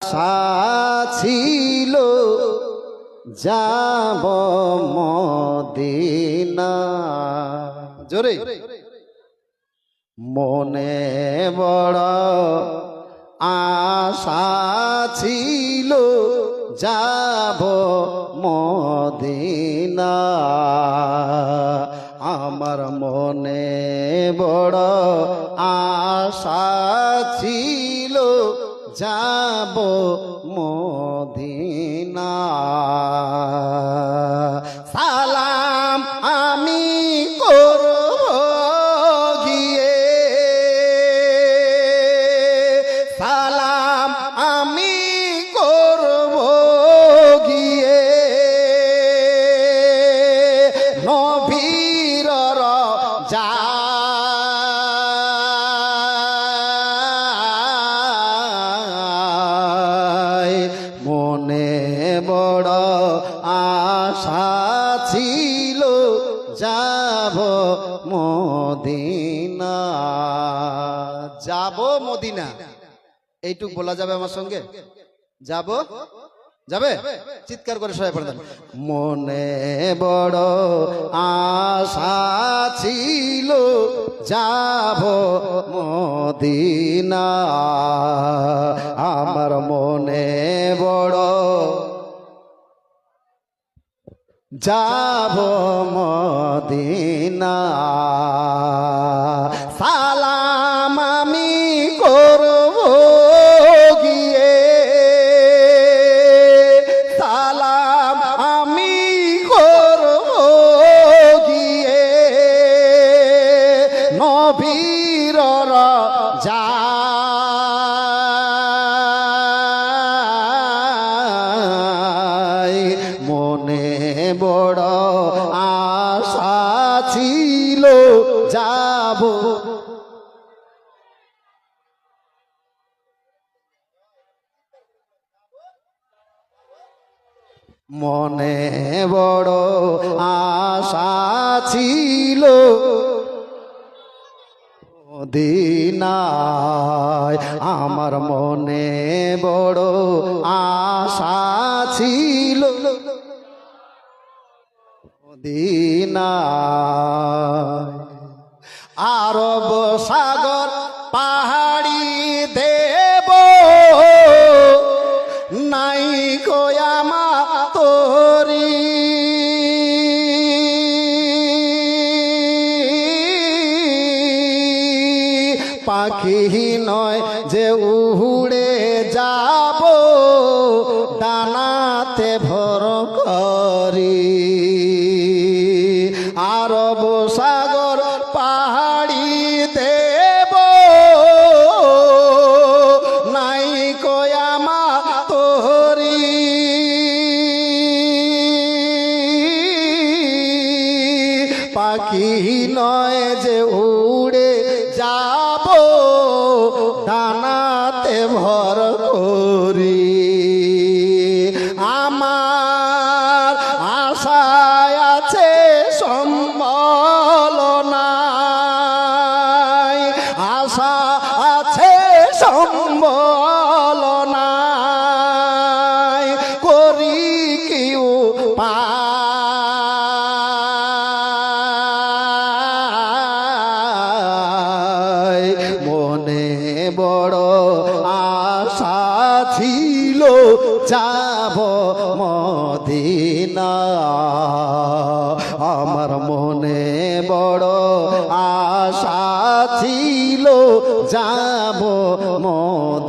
আশা ছিল যাব মদিনা। জোরে। মনে বড় আশা ছিল যাব মদিনা। আমার মনে বড় আশা যাব মদিনা এইটুক বলা যাবে আমার সঙ্গে? যাব? যাবে? চিৎকার করে সবাই পড়ে মনে বড় আশা ছিল, যাব মদিনা। আমার মনে বড় যাব মদিনা। মনে বড় আশা ছিল। দিনায় আমার মনে বড় আশা ছিল। দিনায় আরব সাগর পাখি নয় যে উড়ে যাব, ডানাতে ভর করি। আরব সাগর পাহাড়ি দেব, নাই কয়ামা তোরি পাখি নয় যে উড়ে যাব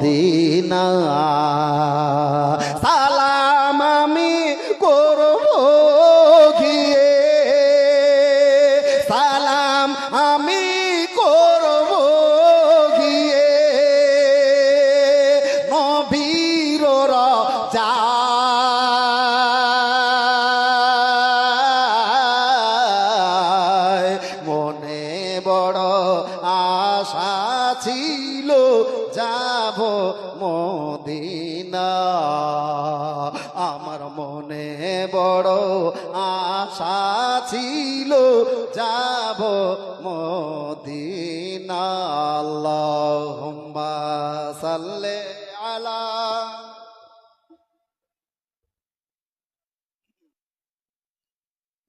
মদিনা ছিল যাব মদিনা। আমার মনে বড় আশা ছিল যাব মদিনা। আল্লাহ সাল্লে আলা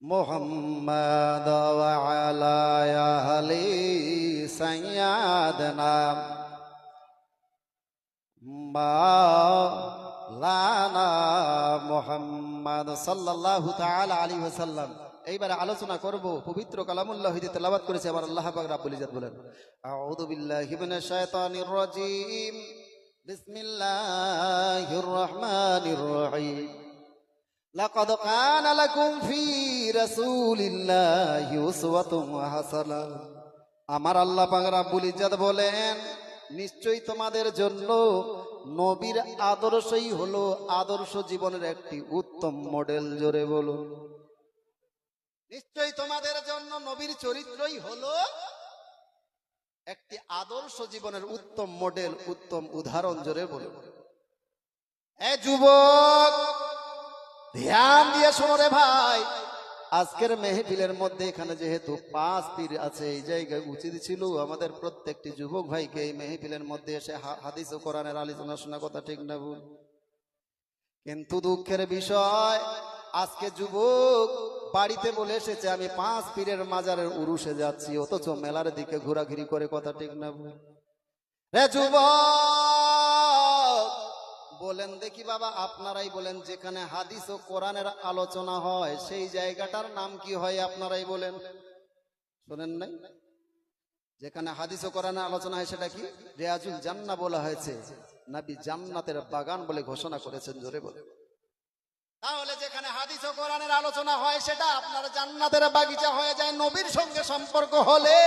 محمد وعلى أهل سيدنا মাওলানা মোহাম্মদ সাল্লাল্লাহু তাআলা আলাইহি ওয়াসাল্লাম এইবারে আলোচনা করব পবিত্র কালামুল্লাহ হইতে তেলাওয়াত করেছে আমার আল্লাহ পাক রাব্বুল ইজ্জত বলেন আউযু বিল্লাহি মিনাশ শাইতানির রাজীম বিসমিল্লাহির রাহমানির রহিম لقد كان لكم في رسول الله أسوة حسنة আমার আল্লাহ পাক রাব্বুল ইজ্জত বলেন নিশ্চয়ই তোমাদের জন্য নবীর আদর্শই হলো আদর্শ জীবনের একটি উত্তম মডেল জোরে বলুন নিশ্চয়ই তোমাদের জন্য নবীর চরিত্রই হলো একটি আদর্শ জীবনের উত্তম মডেল উত্তম উদাহরণ জোরে বলুন এ যুবক ধ্যান দিয়ে শোনো রে ভাই। আজকের মেহফিলের মধ্যে এখানে যেহেতু পাঁচ পীর আছে, এই জায়গায় উচিত ছিল আমাদের প্রত্যেকটি যুবক ভাইকে এই মেহফিলের মধ্যে এসে হাদিস ও কোরআনের আলোচনা শোনা কথা ঠিক না ভুল। কিন্তু দুঃখের বিষয়, আজকে যুবক বাড়িতে বলে এসেছে, আমি পাঁচ পীরের মাজারের উরুষে যাচ্ছি, অথচ মেলার দিকে ঘোরাঘুরি করে কথা ঠিক না ভুল। রে যুবক! বলেন, দেখি বাবা, আপনারাই বলেন, যেখানে হাদিস ও কোরআনের আলোচনা হয়, সেই জায়গাটার নাম কি হয় আপনারাই বলেন? শোনেন নাই? যেখানে হাদিস ও কোরআনের আলোচনা হয়, সেটা কি? রেয়াজুল জান্না বলা হয়েছে। নাবি জান্নাতের বাগান বলে ঘোষণা করেছেন, জোরে বলে তাহলে যেখানে হাদিস ও কোরআনের আলোচনা হয়, সেটা আপনার জান্নাতের বাগিচা হয়ে যায়, নবীর সঙ্গে সম্পর্ক হলে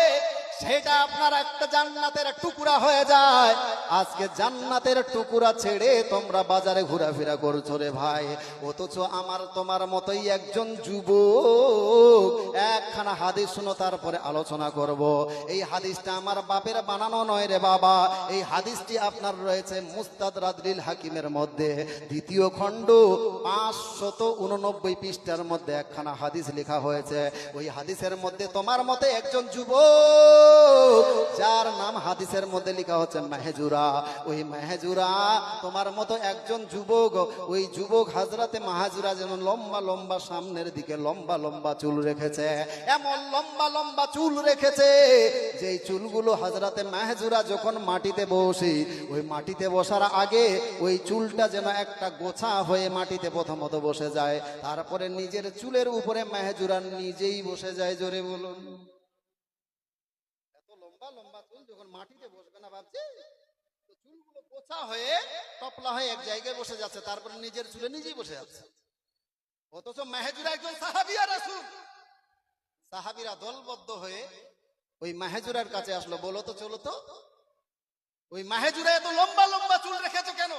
সেটা আপনার একটা জান্নাতের টুকুরা হয়ে যায়। আজকে জান্নাতের টুকুরা ছেড়ে তোমরা বাজারে ঘোরাফেরা করছ রে ভাই। অথচ আমার তোমার মতোই একজন যুবক। একখানা হাদিস শুনো, তারপরে আলোচনা করব। এই হাদিসটা আমার বাপের বানানো নয় রে বাবা। এই হাদিসটি আপনার রয়েছে মুস্তাদ রাদলিল হাকিমের মধ্যে। দ্বিতীয় খণ্ড পাঁচশত উননব্বই পৃষ্ঠার মধ্যে একখানা হাদিস লেখা হয়েছে। ওই হাদিসের মধ্যে তোমার মতে একজন যুবক যার নাম হাদিসের মধ্যে লেখা হচ্ছে মেহেজুরা। ওই মেহেজুরা তোমার মতো একজন যুবক, ওই যুবক হাজরাতে মাহাজুরা যেন লম্বা লম্বা সামনের দিকে লম্বা লম্বা চুল রেখেছে। এমন লম্বা লম্বা চুল রেখেছে, যেই চুলগুলো হাজরাতে মেহেজুরা যখন মাটিতে বসে, ওই মাটিতে বসার আগে ওই চুলটা যেন একটা গোছা হয়ে মাটিতে প্রথমত বসে যায়। তারপরে নিজের চুলের উপরে মেহেজুরা নিজেই বসে যায়, জোরে বলুন এত লম্বা লম্বা চুল যখন মাটিতে বসবে না ভাবছি? চুলগুলো গোছা হয়ে টপলা হয়ে এক জায়গায় বসে যাচ্ছে, তারপরে নিজের চুলে নিজেই বসে যাচ্ছে। অথচ মেহেজুরা একজন সাহাবিয়া রাসূল। সাহাবিরা দলবদ্ধ হয়ে ওই মাহেজুরার কাছে আসলো, বলো তো, চলো তো। ওই মাহেজুরা এত লম্বা লম্বা চুল রেখেছো কেন?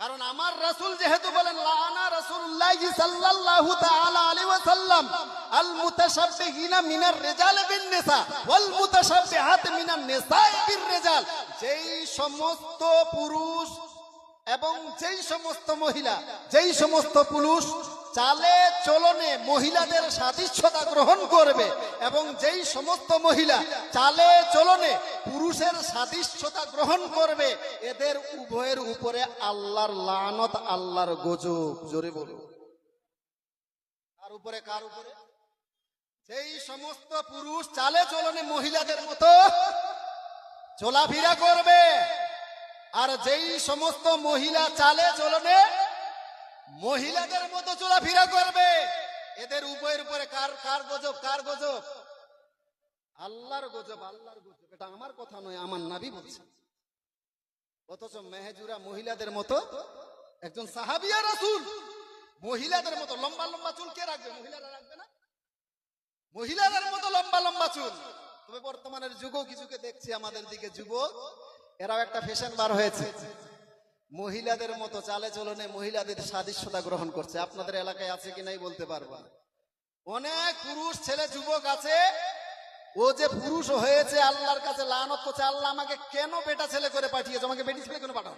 কারণ আমার রাসুল যেহেতু বলেন লানা রাসূলুল্লাহি সাল্লাল্লাহু তাআলা আলাইহি ওয়াসাল্লাম আল মুতাশাব্বিহিনা মিনার রিজাল বিন নিসা ওয়াল মুতাশাব্বিহাত মিনান নিসা বির রিজাল। যেই সমস্ত পুরুষ এবং যেই সমস্ত মহিলা, যেই সমস্ত পুরুষ চালে, চলনে মহিলাদের সাদৃশ্যতা গ্রহণ করবে এবং যেই সমস্ত মহিলা চালে, চলনে পুরুষের সাদৃশ্যতা গ্রহণ করবে, এদের উভয়ের উপরে আল্লাহর লানত, আল্লাহর গজব। জোরে বলো। উপরে, কার উপরে? যেই সমস্ত পুরুষ চালে, চলনে মহিলাদের মতো চলাফেরা করবে, আর যেই সমস্ত মহিলা চালে, চলনে মহিলাদের মতো চলাফেরা করবে। এদের উভয়ের উপরে কার কার গজব কার গজব? আল্লাহর গজব আল্লাহর গজব। এটা আমার কথা নয়, আমার নাবি বলছে। অথচ মেহেজুরা মহিলাদের মতো একজন সাহাবিয়া রাসূল। মহিলাদের মতো লম্বা লম্বা চুল কে রাখবে? মহিলারা রাখবে না? মহিলাদের মতো লম্বা লম্বা চুল। তবে বর্তমানের যুগও কিছুকে দেখছি, আমাদের দিকে যুবক। এরাও একটা ফ্যাশন বার হয়েছে। মহিলাদের মতো চালে চলনে মহিলাদের সাদৃশ্যতা গ্রহণ করছে। আপনাদের এলাকায় আছে কি নাই বলতে পারব। অনেক পুরুষ ছেলে, যুবক আছে। ও যে পুরুষ হয়েছে, আল্লাহর কাছে লানত করছে, আল্লাহ আমাকে কেন বেটা ছেলে করে পাঠিয়েছে? আমাকে বেটি ছেলে কেন পাঠাও?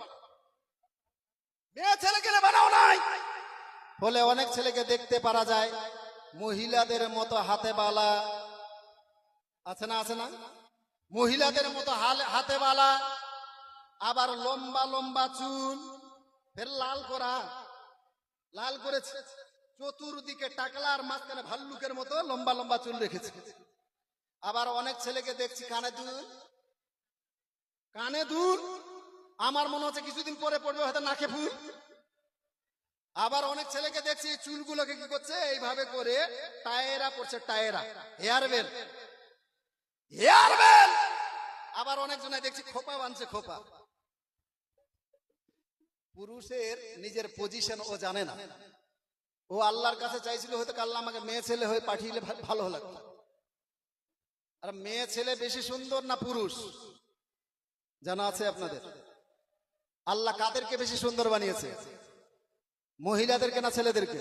মেয়ে ছেলে কেন বানাও নাই? ফলে অনেক ছেলেকে দেখতে পারা যায়। মহিলাদের মতো হাতে বালা। আছে না আছে না? মহিলাদের মতো হাতে বালা। আবার লম্বা লম্বা চুল, ফের লাল করা। লাল করেছে চতুর্দিকে টাকলা আর মাঝখানে ভাল্লুকের মতো লম্বা লম্বা চুল রেখেছে। আবার অনেক ছেলেকে দেখছি কানে দুল। কানে দুল? আমার মনে হচ্ছে কিছুদিন পরে পড়বে হয়তো নাকে ফুল। আবার অনেক ছেলেকে দেখছি চুলগুলোকে কি করছে? এইভাবে করে টায়েরা করছে টায়েরা। হেয়ার বেল হেয়ার বেল আবার অনেকজনে দেখছি খোপা বানছে খোপা। পুরুষের নিজের পজিশন ও জানে না। ও আল্লাহর কাছে চাইছিল হয়তো আল্লাহ আমাকে মেয়ে ছেলে হয়ে পাঠিয়ে ভালো লাগতো আর মেয়ে ছেলে বেশি সুন্দর না পুরুষ? জানা আছে আপনাদের। আল্লাহ কাদেরকে বেশি সুন্দর বানিয়েছে? মহিলাদেরকে না ছেলেদেরকে?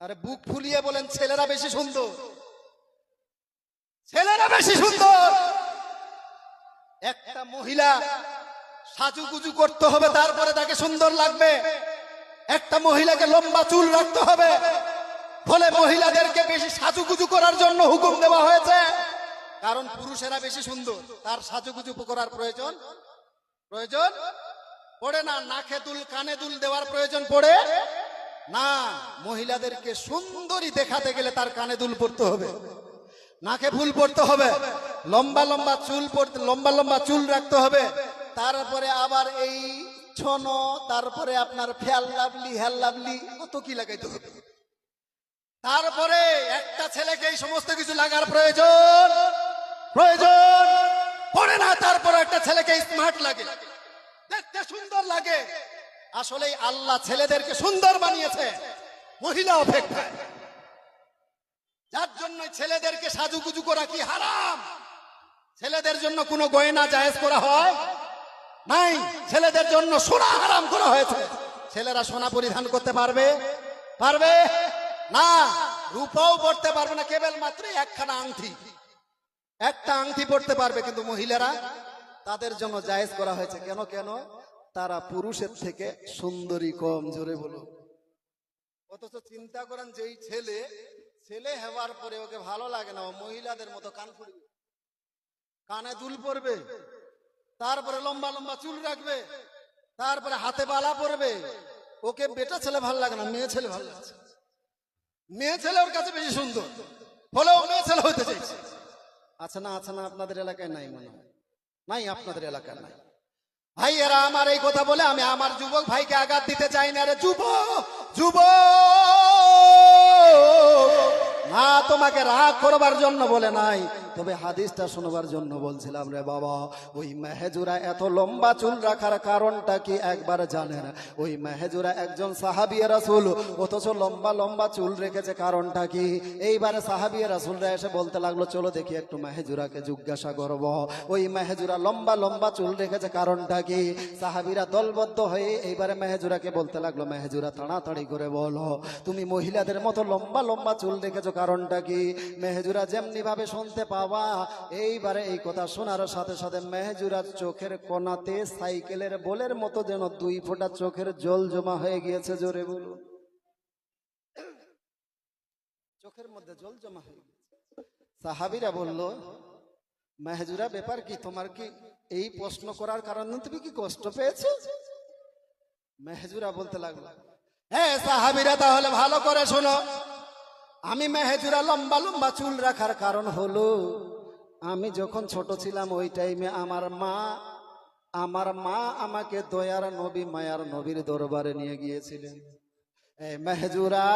আরে বুক ফুলিয়ে বলেন, ছেলেরা বেশি সুন্দর। ছেলেরা বেশি সুন্দর। একটা মহিলা সাজুগুজু করতে হবে, তারপরে তাকে সুন্দর লাগবে। একটা মহিলাকে লম্বা চুল রাখতে হবে। ফলে মহিলাদেরকে বেশি সাজুগুজু করার জন্য হুকুম দেওয়া হয়েছে। কারণ পুরুষেরা বেশি সুন্দর, তার সাজুগুজু করার প্রয়োজন। প্রয়োজন পড়ে না, নাকে দুল, কানে দুল দেওয়ার প্রয়োজন পড়ে না। মহিলাদেরকে সুন্দরী দেখাতে গেলে তার কানে দুল পড়তে হবে, নাকে ফুল পড়তে হবে, লম্বা লম্বা চুল পড়তে, লম্বা লম্বা চুল রাখতে হবে। তারপরে আবার এই ছন, তারপরে আপনার ফেয়াল লাভলি, হেল লাভলি, কত কি লাগাইতে হবে? তারপরে একটা ছেলেকে এই সমস্ত কিছু লাগার প্রয়োজন। প্রয়োজন। পড়ে না, তারপরে একটা ছেলেকে স্মার্ট লাগে। দেখতে সুন্দর লাগে। আসলে আল্লাহ ছেলেদেরকে সুন্দর বানিয়েছে, মহিলা অপেক্ষায়। যার জন্য ছেলেদেরকে সাজুগুজু করা কি হারাম? ছেলেদের জন্য কোনো গয়না জায়েজ করা হয়? নাই, ছেলেদের জন্য সোনা হারাম করা হয়েছে। ছেলেরা সোনা পরিধান করতে পারবে? পারবে? না, রূপাও পড়তে পারবে না, কেবল মাত্র একখানা আংটি। একটা আংটি পড়তে পারবে, কিন্তু মহিলারা তাদের জন্য জায়েজ করা হয়েছে। কেন কেন? তারা পুরুষের থেকে সুন্দরী কম, জোরে বলুন অথচ চিন্তা করেন যেই ছেলে ছেলে হওয়ার পরে ওকে ভালো লাগে না, ও মহিলাদের মতো কান ফুড়বে কানে দুল পরবে। তারপরে লম্বা লম্বা চুল রাখবে, তারপরে হাতে বালা পরবে। ওকে বেটা ছেলে ভালো লাগে না, মেয়ে ছেলে ভালো লাগছে। মেয়ে ছেলে ওর কাছে বেশি সুন্দর, ফলে ও মেয়ে ছেলে হতে চাইছে। আচ্ছা না আচ্ছা না, আপনাদের এলাকায় নাই মনে নাই, আপনাদের এলাকায় নাই। ভাই এরা আমার এই কথা বলে আমি আমার যুবক ভাইকে আঘাত দিতে চাই না রে। যুব যুব না তোমাকে রাগ করবার জন্য বলে নাই। তবে হাদিসটা শোনবার জন্য বলছিলাম রে বাবা, ওই মেহেজুরা এত লম্বা চুল রাখার কারণটা কি একবার জানেন? ওই মেহেজুরা একজন সাহাবিয়া রাসুল, অথচ লম্বা লম্বা চুল রেখেছে কারণটা কি? এইবারে সাহাবিয়া রাসুলরা এসে বলতে লাগল, চলো দেখি একটু মেহেজুরাকে জিজ্ঞাসা করব। ওই মেহেজুরা লম্বা লম্বা চুল রেখেছে কারণটা কি? সাহাবিরা দলবদ্ধ হয়ে এইবারে মেহেজুরাকে বলতে লাগল, মেহেজুরা তাড়াতাড়ি করে বলো, তুমি মহিলাদের মতো লম্বা লম্বা চুল রেখেছো কারণটা কি? মেহেজুরা যেমনি ভাবে শুনতে পাওয়া এইবারে এই কথা শোনার সাথে সাথে মেহেজুরার চোখের কোনাতে সাইকেলের বোলের মতো যেন দুই ফোঁটা চোখের জল জমা হয়ে গিয়েছে, জোরে বলুন। চোখের মধ্যে জল জমা হয়ে সাহাবিরা বলল, মেহজুরা, ব্যাপার কি? তোমার কি এই প্রশ্ন করার কারণে তুমি কি কষ্ট পেয়েছ? মেহজুরা বলতে লাগল হ্যাঁ সাহাবিরা, তাহলে ভালো করে শোনো। আমি মেহেজুরা লম্বা লম্বা চুল রাখার কারণ হলো, আমি যখন ছোট ছিলাম ওই টাইমে আমার মা আমার মা আমাকে দয়ার নবী, মায়ার নবীর দরবারে নিয়ে গিয়েছিলেন। মেহজুরা,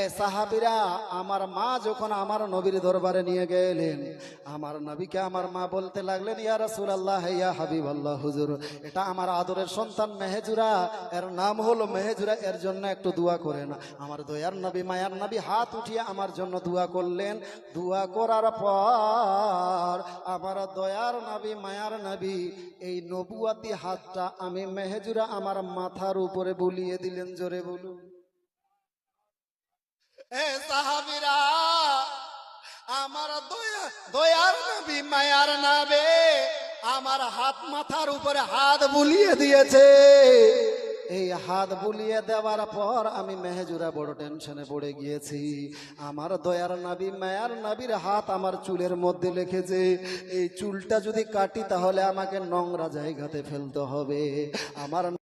এ সাহাবিরা, আমার মা যখন আমার নবীর দরবারে নিয়ে গেলেন, আমার নবীকে আমার মা বলতে লাগলেন, ইয়া রাসূলুল্লাহ, ইয়া হাবিবাল্লাহ, হুজুর, এটা আমার আদরের সন্তান মেহেজুরা, এর নাম হলো মেহেজুরা, এর জন্য একটু দোয়া করেন। আমার দয়ার নবী, মায়ার নবী, হাত উঠিয়ে আমার জন্য দোয়া করলেন। দোয়া করার পর আমার দয়ার নবী, মায়ার নবী, এই নবুয়াতি হাতটা আমি মেহেজুরা আমার মাথার উপরে বুলিয়ে দিলেন, জোরে বলুন। এ সাহাবিরা, আমার দয়া দয়ার নবী, মায়ার নাবে, আমার হাত মাথার উপরে হাত বুলিয়ে দিয়েছে। এই হাত বুলিয়ে দেওয়ার পর আমি মেহেজুরা বড় টেনশনে পড়ে গিয়েছি। আমার দয়ার নাবি, মায়ার নাবির হাত আমার চুলের মধ্যে লেখেছে, এই চুলটা যদি কাটি তাহলে আমাকে নোংরা জায়গাতে ফেলতে হবে। আমার